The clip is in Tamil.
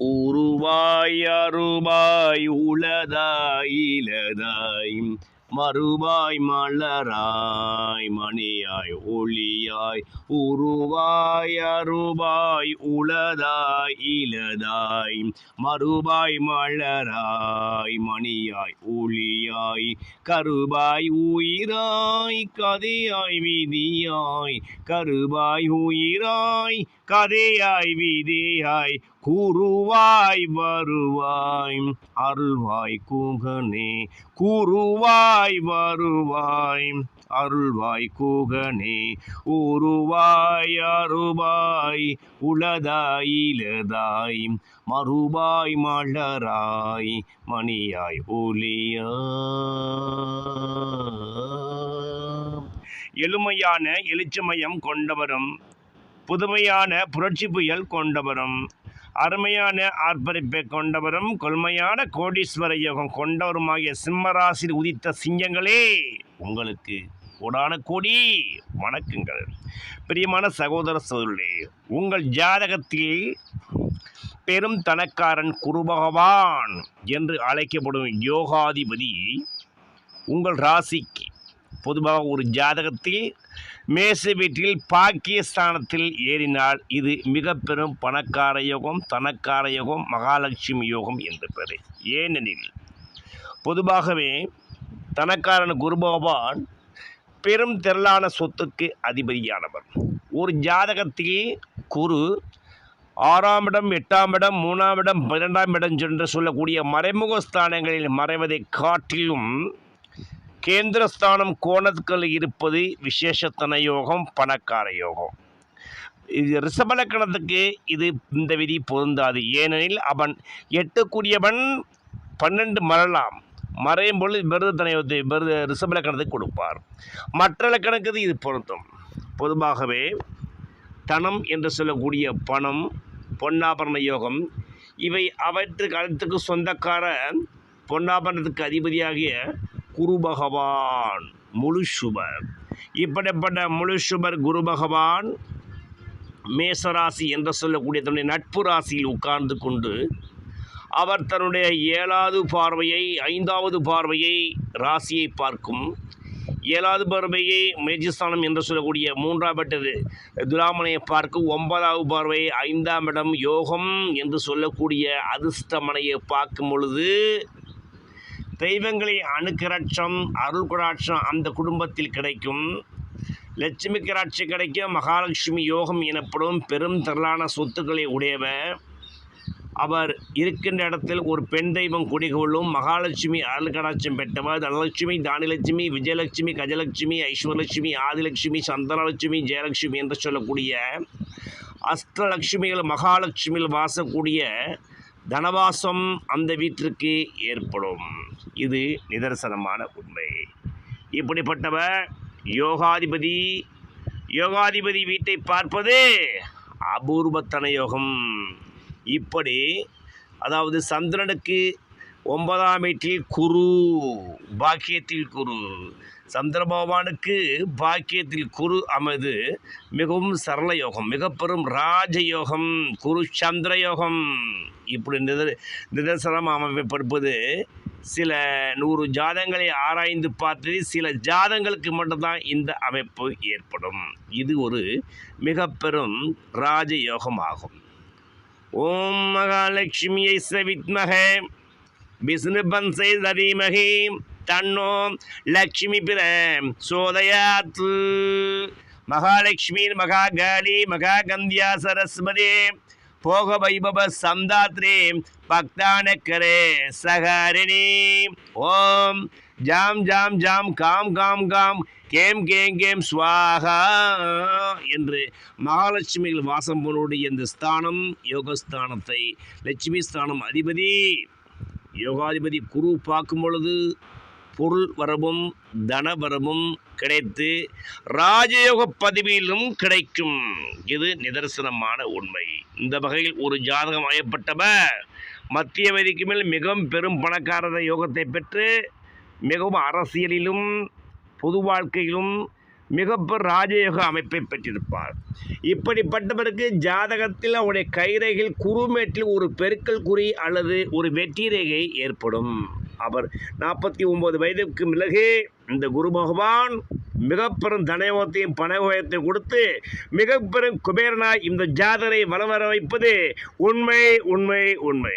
உருவாய் அருவாய் உளதாய் இலதாய் மறுவாய் மலராய் மணியாய் ஒளியாய் உருவாய் அருவாய் உளதாய் இலதாய் மறுவாய் மலராய் மணியாய் ஒளியாய் கருவாய் உயிராய் கதையாய் விதியாய் கருவாய் உயிராய் கதையாய் விதையாய் கூறுவாய் வருவாய். அருள்வாய் கூகனே கூறுவாய் வருவாய். அருள்வாய் கூகனே ஊருவாய் அருவாய். உளதாய் இலதாய் மறுவாய் மலராய். மணியாய் ஒலியா எளிமையான எழுச்சமயம் கொண்டவரும் புதுமையான புரட்சி புயல் கொண்டவரும் அருமையான ஆர்ப்பரிப்பை கொண்டவரும் கொள்மையான கோடீஸ்வர யோகம் கொண்டவருமாகிய சிம்மராசியில் உதித்த சிங்கங்களே உங்களுக்கு கோடான கோடி வணக்கங்கள். பிரியமான சகோதர சோதரே உங்கள் ஜாதகத்தில் பெரும் தனக்காரன் குருபகவான் என்று அழைக்கப்படும் யோகாதிபதி உங்கள் ராசிக்கு பொதுவாக ஒரு ஜாதகத்தில் மேச வீட்டில் பாக்கியஸ்தானத்தில் ஏறினால் இது மிக பெரும் பணக்கார யோகம் தனக்கார யோகம் மகாலட்சுமி யோகம் என்று பெயர். ஏனெனில் பொதுவாகவே தனக்காரன் குரு பகவான் பெரும் திரளான சொத்துக்கு அதிபதியானவர். ஒரு ஜாதகத்தில் குரு ஆறாம் இடம் எட்டாம் இடம் மூணாம் இடம் பன்னிரெண்டாம் இடம் என்று சொல்லக்கூடிய மறைமுக ஸ்தானங்களில் மறைவதை காட்டிலும் கேந்திரஸ்தானம் கோணத்துக்கள் இருப்பது விசேஷத்தன யோகம் பணக்கார யோகம். இது ரிஷபலக்கணத்துக்கு இது இந்த விதி பொருந்தாது. ஏனெனில் அவன் எட்டக்கூடியவன் பன்னெண்டு மறலாம் மறையும் பொழுது விருது விருது ரிஷபலக்கணத்துக்கு கொடுப்பார். மற்ற லக்கணத்துக்கு இது பொருந்தும். பொதுவாகவே தனம் என்று சொல்லக்கூடிய பணம் பொன்னாபரண யோகம் இவை அவற்றுக்கு அனைத்துக்கு சொந்தக்கார பொன்னாபரணத்துக்கு அதிபதியாகிய குரு பகவான் முழு சுபர். இப்படிப்பட்ட முழு சுபர் குரு பகவான் மேசராசி என்று சொல்லக்கூடிய தன்னுடைய நட்பு ராசியில் உட்கார்ந்து கொண்டு அவர் தன்னுடைய ஏழாவது பார்வையை ஐந்தாவது பார்வையை ராசியை பார்க்கும். ஏழாவது பார்வையை மேஜஸ்தானம் என்று சொல்லக்கூடிய மூன்றாம் இடது துராமனையை பார்க்கும். ஒன்பதாவது பார்வை ஐந்தாம் இடம் யோகம் என்று சொல்லக்கூடிய அதிர்ஷ்டமனையை பார்க்கும் பொழுது தெய்வங்களை அணுக்கராட்சம் அருள் கடாட்சம் அந்த குடும்பத்தில் கிடைக்கும். லட்சுமி கராட்சி கிடைக்கும் மகாலட்சுமி யோகம் எனப்படும் பெரும் திரளான சொத்துக்களை உடையவர். அவர் இருக்கின்ற இடத்தில் ஒரு பெண் தெய்வம் குடிகொள்ளும் மகாலட்சுமி அருள் கடாட்சம் பெற்றவர் தனலட்சுமி தானிலட்சுமி விஜயலட்சுமி கஜலட்சுமி ஐஸ்வரலட்சுமி ஆதிலட்சுமி சந்தனலட்சுமி ஜெயலட்சுமி என்று சொல்லக்கூடிய அஷ்டலட்சுமிகள் மகாலட்சுமியில் வாசக்கூடிய தனவாசம் அந்த வீட்டிற்கு ஏற்படும். இது நிதர்சனமான உண்மை. இப்படிப்பட்டவர் யோகாதிபதி. யோகாதிபதி வீட்டை பார்ப்பது அபூர்வத்தன யோகம். இப்படி அதாவது சந்திரனுக்கு ஒன்பதாம் வீட்டில் குரு பாக்கியத்தில் குரு. சந்திர பகவானுக்கு பாக்கியத்தில் குரு அமது மிகவும் சரள யோகம் மிக பெரும் ராஜயோகம் குரு சந்திர யோகம். இப்படி நித நிதர்சனம் அமைப்படுப்பது சில நூறு ஜாதங்களை ஆராய்ந்து பார்த்து சில ஜாதங்களுக்கு மட்டும்தான் இந்த அமைப்பு ஏற்படும். இது ஒரு மிக பெரும் ராஜயோகம் ஆகும் ஓம் மகாலட்சுமியை சவித்மக விஷ்ணு பன்சை தன்னோ லக்ஷ்மி பிர சோதயாத்து. மகாலட்சுமி மகாகாளி மகாகந்தியா சரஸ்வதி. போக வைபவ சந்தாத்ரே பக்தானக்கரே சகாரிணி ஓம். ஜாம் ஜாம் ஜாம் காம் காம் காம் கேம் கேம் கேம் ஸ்வாகா என்று மகாலட்சுமிகள் வாசம் போனுடைய இந்த ஸ்தானம் யோகஸ்தானத்தை லட்சுமி ஸ்தானம் அதிபதி யோகாதிபதி குரு பார்க்கும் பொழுது பொருள் வரவும் தன வரவும் கிடைத்து ராஜயோக பதவியிலும் கிடைக்கும். இது நிதர்சனமான உண்மை. இந்த வகையில் ஒரு ஜாதகம் அமையப்பட்டவர் மத்திய வயதுக்கு மேல் மிகவும் பெரும் பணக்காரத யோகத்தை பெற்று மிகவும் அரசியலிலும் பொது வாழ்க்கையிலும் மிகப்பெரும் ராஜயோக அமைப்பை பெற்றிருப்பார். இப்படிப்பட்டவருக்கு ஜாதகத்தில் அவருடைய கைரேகையில் குறுமேட்டில் ஒரு பெருக்கல் குறி அல்லது ஒரு வெற்றி ரேகை ஏற்படும். அவர் நாற்பத்தி ஒம்பது வயதுக்கு பிறகு இந்த குரு பகவான் மிகப்பெரும் தனயோகத்தையும் பணயோகத்தையும் கொடுத்து மிகப்பெரும் குபேரனாய் இந்த ஜாதரை வலம் வர வைப்பது உண்மை உண்மை உண்மை.